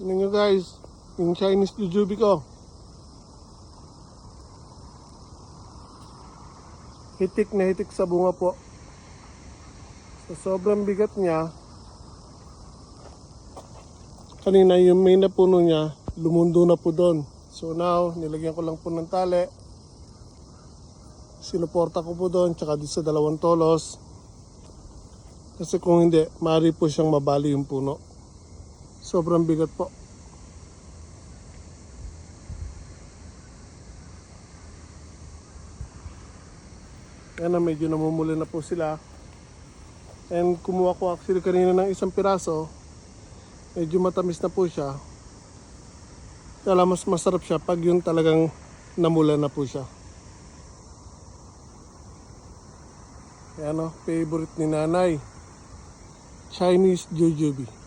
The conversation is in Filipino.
Tingnan nyo guys, yung Chinese jujube ko. Hitik na hitik sa bunga po. So, sobrang bigat niya. Kanina yung main na puno niya, lumundo na po doon. So now, nilagyan ko lang po ng tali. Sinuporta ko po doon, tsaka dito sa dalawang tolos. Kasi kung hindi, maaari po siyang mabali yung puno. Sobrang bigat po. Yan na, medyo namumuli na po sila. And kumuha ko actually kanina ng isang piraso. Medyo matamis na po siya. Kaya mas masarap siya pag yung talagang namula na po siya. Yan o, favorite ni nanay. Chinese jujube.